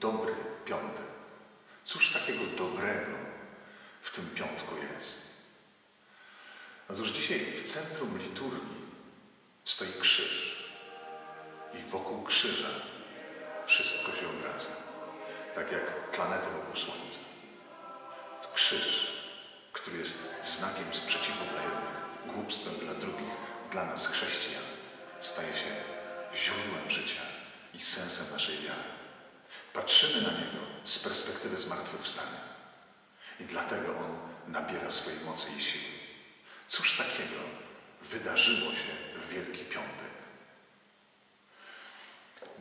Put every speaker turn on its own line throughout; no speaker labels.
dobry piątek. Cóż takiego dobrego w tym piątku jest? Otóż dzisiaj w centrum liturgii stoi krzyż i wokół krzyża wszystko się obraca, tak jak planety wokół Słońca. Krzyż, który jest znakiem sprzeciwu dla jednych, głupstwem dla drugich, dla nas chrześcijan, staje się źródłem życia i sensem naszej wiary. Patrzymy na Niego z perspektywy zmartwychwstania i dlatego On nabiera swojej mocy i siły. Cóż takiego wydarzyło się w Wielki Piątek?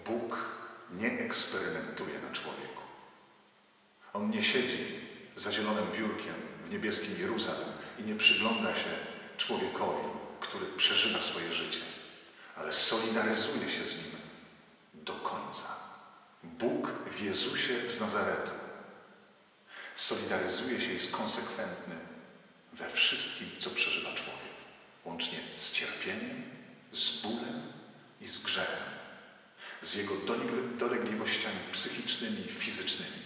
Bóg nie eksperymentuje na człowieku. On nie siedzi za zielonym biurkiem w niebieskim Jeruzalem i nie przygląda się człowiekowi, który przeżywa swoje życie, ale solidaryzuje się z nim do końca. Bóg w Jezusie z Nazaretu solidaryzuje się i jest konsekwentny we wszystkim, co przeżywa człowiek, łącznie z cierpieniem, z bólem i z grzechem, z jego dolegliwościami psychicznymi i fizycznymi.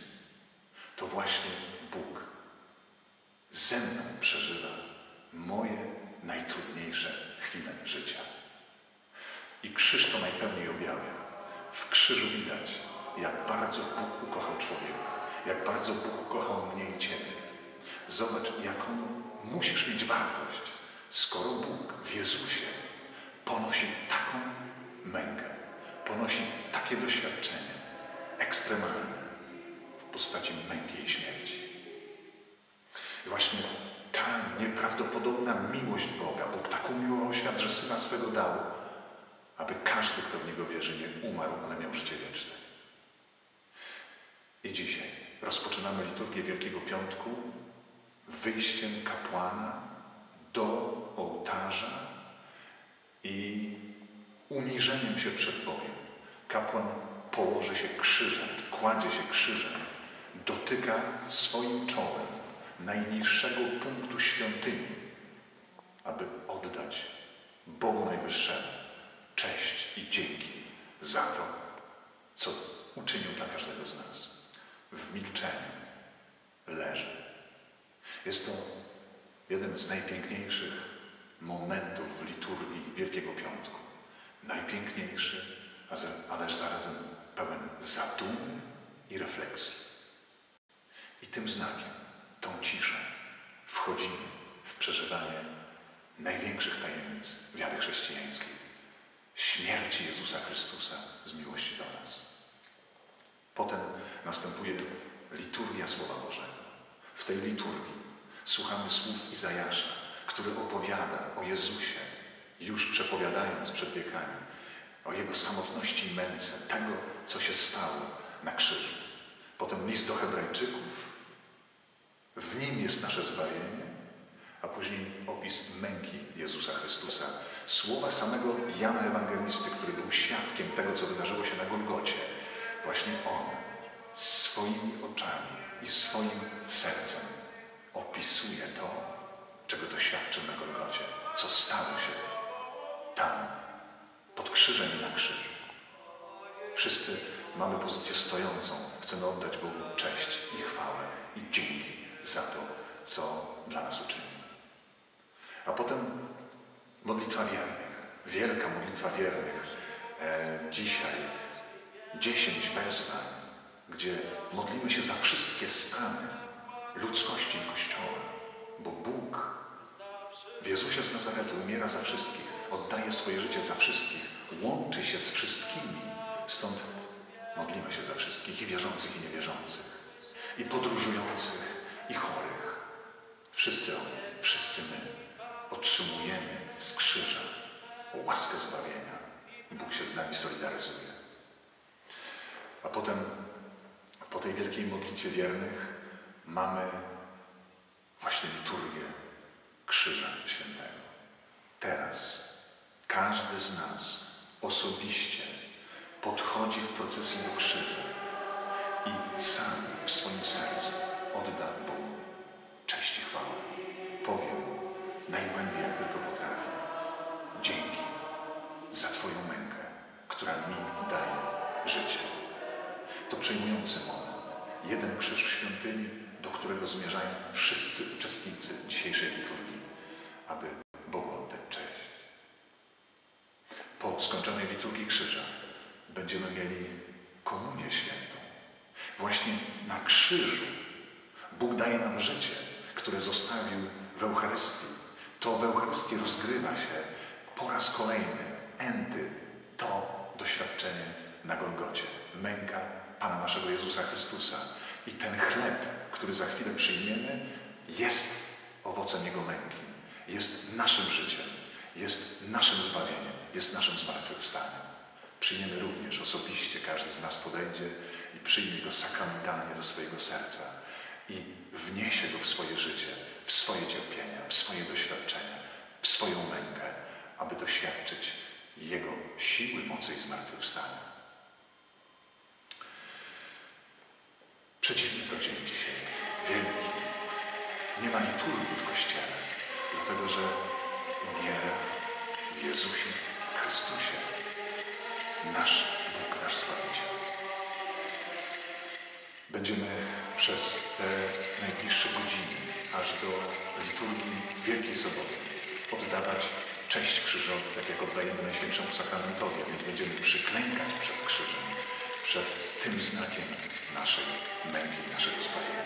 To właśnie Bóg ze mną przeżywa moje najtrudniejsze chwile życia. I krzyż to najpełniej objawia. W krzyżu widać, jak bardzo Bóg ukochał człowieka, jak bardzo Bóg ukochał mnie i Ciebie. Zobacz, jaką musisz mieć wartość, skoro Bóg w Jezusie ponosi taką mękę, ponosi takie doświadczenie ekstremalne w postaci męki i śmierci. I właśnie ta nieprawdopodobna miłość Boga, Bóg tak umiłował świat, że Syna swego dał, aby każdy, kto w Niego wierzy, nie umarł, ale miał życie wieczne. I dzisiaj rozpoczynamy liturgię Wielkiego Piątku wyjściem kapłana do ołtarza i uniżeniem się przed Bogiem. Kapłan położy się krzyżem, kładzie się krzyżem, dotyka swoim czołem najniższego punktu świątyni, aby oddać Bogu Najwyższemu cześć i dzięki za to, co uczynił dla każdego z nas. W milczeniu leży. Jest to jeden z najpiękniejszych momentów w liturgii Wielkiego Piątku. Najpiękniejszy, ale zarazem pełen zadumy i refleksji. I tym znakiem tą ciszą wchodzimy w przeżywanie największych tajemnic wiary chrześcijańskiej śmierci Jezusa Chrystusa z miłości do nas. Potem następuje liturgia Słowa Bożego. W tej liturgii słuchamy słów Izajasza, który opowiada o Jezusie, już przepowiadając przed wiekami, o Jego samotności i męce, tego, co się stało na krzyżu. Potem list do Hebrajczyków, w Nim jest nasze zbawienie, a później opis męki Jezusa Chrystusa. Słowa samego Jana Ewangelisty, który był świadkiem tego, co wydarzyło się na Golgocie. Właśnie On swoimi oczami i swoim sercem opisuje to, czego doświadczył na Golgocie, co stało się tam, pod krzyżem i na krzyżu. Wszyscy mamy pozycję stojącą, chcemy oddać Bogu cześć i chwałę i dzięki za to, co dla nas uczynił. A potem modlitwa wiernych, wielka modlitwa wiernych. E, dzisiaj dziesięć wezwań, gdzie modlimy się za wszystkie stany ludzkości Kościoła, bo Bóg w Jezusie z Nazaretu umiera za wszystkich, oddaje swoje życie za wszystkich, łączy się z wszystkimi. Stąd modlimy się za wszystkich, i wierzących, i niewierzących, i podróżujących, i chorych. Wszyscy oni, wszyscy my otrzymujemy z krzyża łaskę zbawienia. Bóg się z nami solidaryzuje. A potem, po tej wielkiej modlitwie wiernych, mamy właśnie liturgię Krzyża Świętego. Teraz każdy z nas osobiście podchodzi w procesji do krzyża i sam w swoim sercu odda Bogu cześć i chwałę. Powiem, najgłębiej jak tylko potrafię. Dzięki za Twoją mękę, która mi daje. To przejmujący moment. Jeden krzyż w świątyni, do którego zmierzają wszyscy uczestnicy dzisiejszej liturgii, aby Bogu oddać cześć. Po skończonej liturgii krzyża będziemy mieli komunię świętą. Właśnie na krzyżu Bóg daje nam życie, które zostawił w Eucharystii. To w Eucharystii rozgrywa się po raz kolejny, enty, to doświadczenie na Golgocie. Męka Pana naszego Jezusa Chrystusa. I ten chleb, który za chwilę przyjmiemy, jest owocem Jego męki. Jest naszym życiem, jest naszym zbawieniem, jest naszym zmartwychwstaniem. Przyjmiemy również osobiście, każdy z nas podejdzie i przyjmie Go sakramentalnie do swojego serca i wniesie Go w swoje życie, w swoje cierpienia, w swoje doświadczenia, w swoją mękę, aby doświadczyć Jego siły, mocy i zmartwychwstania. Przeciwnie to dzień dzisiaj, wielki. Nie ma liturgii w Kościele, dlatego że umiera w Jezusie Chrystusie, nasz Bóg, nasz Zbawiciel. Będziemy przez te najbliższe godziny, aż do liturgii Wielkiej Soboty, oddawać cześć krzyżowi, tak jak oddajemy Najświętszemu Sakramentowi, a więc będziemy przyklękać przed krzyżem, przed tym znakiem naszej męki, naszego zbawienia.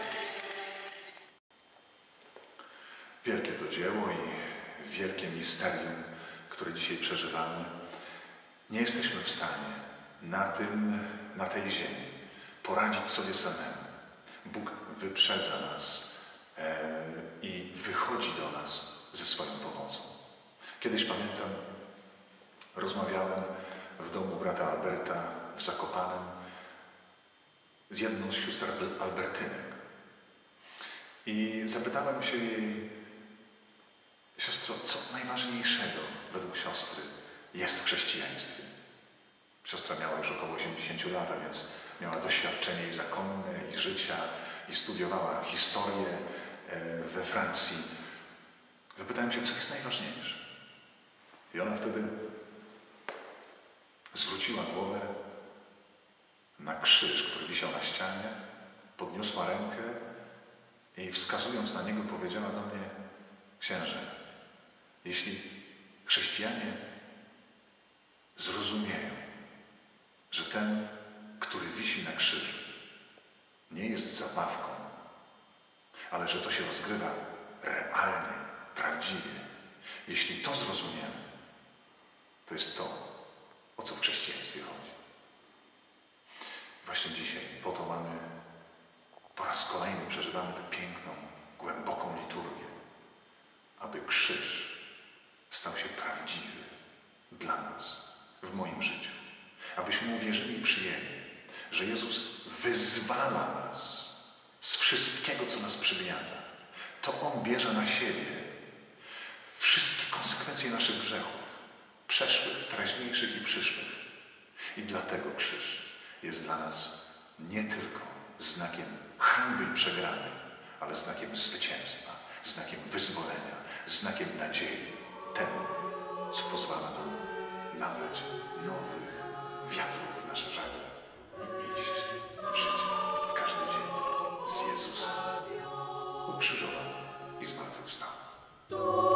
Wielkie to dzieło i wielkie misterium, które dzisiaj przeżywamy. Nie jesteśmy w stanie na tym, na tej ziemi poradzić sobie samemu. Bóg wyprzedza nas e, i wychodzi do nas ze swoją pomocą. Kiedyś pamiętam, rozmawiałem w domu brata Alberta w Zakopanem z jedną z sióstr Albertynek. I zapytałem się jej, siostro, co najważniejszego według siostry jest w chrześcijaństwie? Siostra miała już około 80 lat, a więc miała doświadczenie i zakonne, i życia, i studiowała historię e, we Francji. Zapytałem się, co jest najważniejsze. I ona wtedy zwróciła głowę na krzyż, który wisiał na ścianie, podniosła rękę i wskazując na niego powiedziała do mnie, księże, jeśli chrześcijanie zrozumieją, że ten, który wisi na krzyżu, nie jest zabawką, ale że to się rozgrywa realnie, prawdziwie. Jeśli to zrozumiemy, to jest to, o co w chrześcijaństwie chodzi. Właśnie dzisiaj po to mamy, po raz kolejny przeżywamy tę piękną, głęboką liturgię, aby krzyż stał się prawdziwy dla nas w moim życiu. Abyśmy uwierzyli i przyjęli, że Jezus wyzwala nas z wszystkiego, co nas przygniata. To On bierze na siebie wszystkie konsekwencje naszych grzechów, przeszłych, teraźniejszych i przyszłych. I dlatego krzyż jest dla nas nie tylko znakiem hańby i ale znakiem zwycięstwa, znakiem wyzwolenia, znakiem nadziei, tego, co pozwala nam nabrać nowych wiatrów w nasze żagle i iść w życie w każdy dzień z Jezusem ukrzyżowanym i zmartwychwstałym.